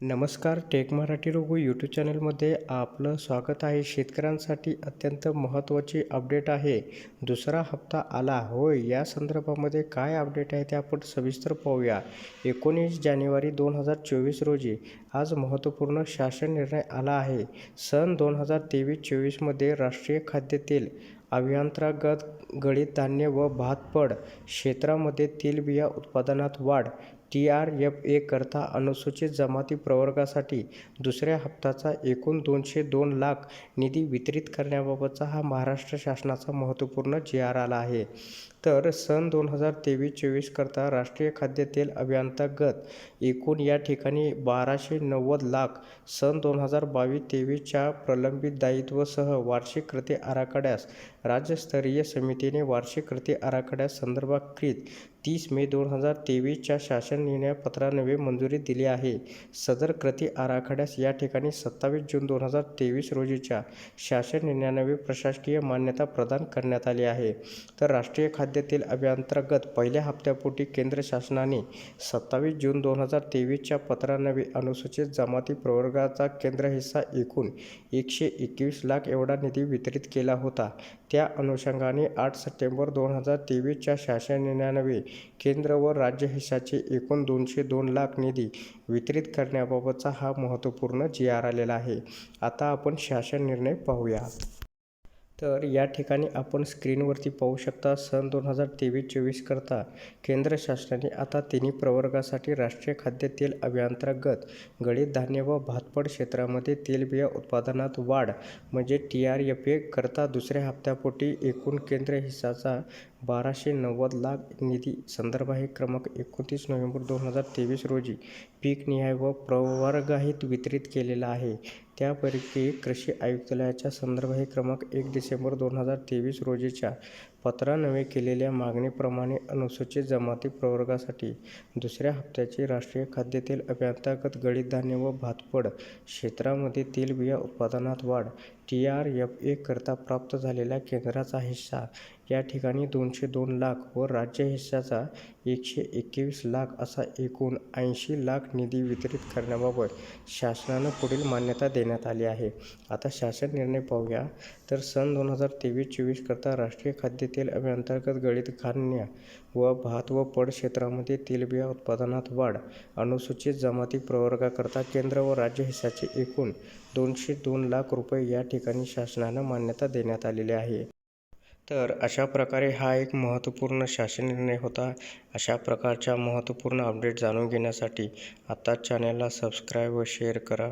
नमस्कार take Marathi Raghu YouTube चॅनलमध्ये आपलं स्वागत आहे. शेतकऱ्यांसाठी अत्यंत महत्त्वाची अपडेट आहे. दुसरा हप्ता आला. होय या संदर्भामध्ये काय अपडेट आहे ते आपण सविस्तर पाहूया. एकोणीस जानेवारी दोन हजार चोवीस रोजी आज महत्त्वपूर्ण शासन निर्णय आला आहे. सन दोन हजार तेवीस चोवीसमध्ये राष्ट्रीय खाद्यतेल अभियांत्रागत गळीत धान्य व भातपड क्षेत्रामध्ये तेलबिया उत्पादनात वाढ टी आर एफ ए करता अनुसूचित जमाती प्रवर्गासाठी दुसऱ्या हप्त्याचा एकूण दोनशे दोन लाख निधी वितरित करण्याबाबतचा हा महाराष्ट्र शासनाचा महत्त्वपूर्ण जी आर आला आहे. तर सन दोन हजार तेवीस चोवीस करता राष्ट्रीय खाद्यतेल अभियांतर्गत एकूण या ठिकाणी बाराशे नव्वद लाख सन दोन हजार बावीस तेवीसच्या प्रलंबित दायित्वसह वार्षिक कृती आराखड्यास राज्यस्तरीय समितीने वार्षिक कृती आराखड्यास संदर्भाकृत तीस मे दोन हजार तेवीसच्या शासन निर्णयपत्रान्वये मंजुरी दिली आहे. सदर कृती आराखड्यास या ठिकाणी सत्तावीस जून दोन हजार तेवीस रोजीच्या शासन निर्णयान्वये प्रशासकीय मान्यता प्रदान करण्यात आली आहे. तर राष्ट्रीय खाद्यतेल अभियांतर्गत पहिल्या हप्त्यापोटी केंद्र शासनाने सत्तावीस जून दोन हजार तेवीसच्या पत्रानवे अनुसूचित जमाती प्रवर्गाचा केंद्र हिस्सा एकूण एकशे एकवीस लाख एवढा निधी वितरित केला होता. त्या अनुषंगाने आठ सप्टेंबर दोन हजार तेवीसच्या शासन निर्णयानवे केंद्र व राज्य हिस्साचे एकूण दोनशे दोन लाख निधी वितरित करण्याबाबतचा हा महत्त्वपूर्ण जी आर आलेला आहे. आता आपण शासन निर्णय पाहूया. तर या ठिकाणी आपण स्क्रीनवरती पाहू शकता सन दोन हजार तेवीस चोवीस करता केंद्र शासनाने आता तिन्ही प्रवर्गासाठी राष्ट्रीय खाद्यतेल अभियांतर्गत गळीत धान्य व भातपड क्षेत्रामध्ये तेलबिया उत्पादनात वाढ म्हणजे टी आर एफ ए करता दुसऱ्या हप्त्यापोटी एकूण केंद्र हिस्साचा बाराशे नव्वद लाख निधी. संदर्भ हे क्रमांक एकोणतीस नोव्हेंबर दोन हजार तेवीस रोजी. पीकनिहाय व प्रवर्गाहित वितरित केलेला आहे. त्यापैकी कृषी आयुक्तालयाच्या संदर्भ हे क्रमांक एक डिसेंबर दोन हजार तेवीस रोजीच्या पत्रान्वये केलेल्या मागणीप्रमाणे अनुसूचित जमाती प्रवर्गासाठी दुसऱ्या हप्त्याची राष्ट्रीय खाद्यतेल अभियांतर्गत गळीत धान्य व भातपड क्षेत्रामध्ये तेलबिया उत्पादनात वाढ टी आर एफ ए करता प्राप्त झालेला केंद्राचा हिस्सा. या ठिकाणी दोनशे दोन लाख व राज्य हिस्साचा एकशे एकवीस लाख असा एकूण ऐंशी लाख निधी वितरित करण्याबाबत शासनानं पुढील मान्यता देण्यात आली आहे. आता शासन निर्णय पाहूया. तर सन दोन हजार तेवीस चोवीस करता राष्ट्रीय खाद्यतेल अभियांतर्गत गळीत धान्य व भात व पड क्षेत्रामध्ये तेलबिया उत्पादनात वाढ अनुसूचित जमाती प्रवर्गाकरता केंद्र व राज्य हिस्साचे एकूण दोनशे दोन लाख रुपये या ठिकाणी ठिकाणी शासनानं मान्यता देण्यात आलेली आहे. तर अशा प्रकारे हा एक महत्त्वपूर्ण शासन निर्णय होता. अशा प्रकारच्या महत्त्वपूर्ण अपडेट जाणून घेण्यासाठी आत्ताच चॅनलला सबस्क्राईब व शेअर करा.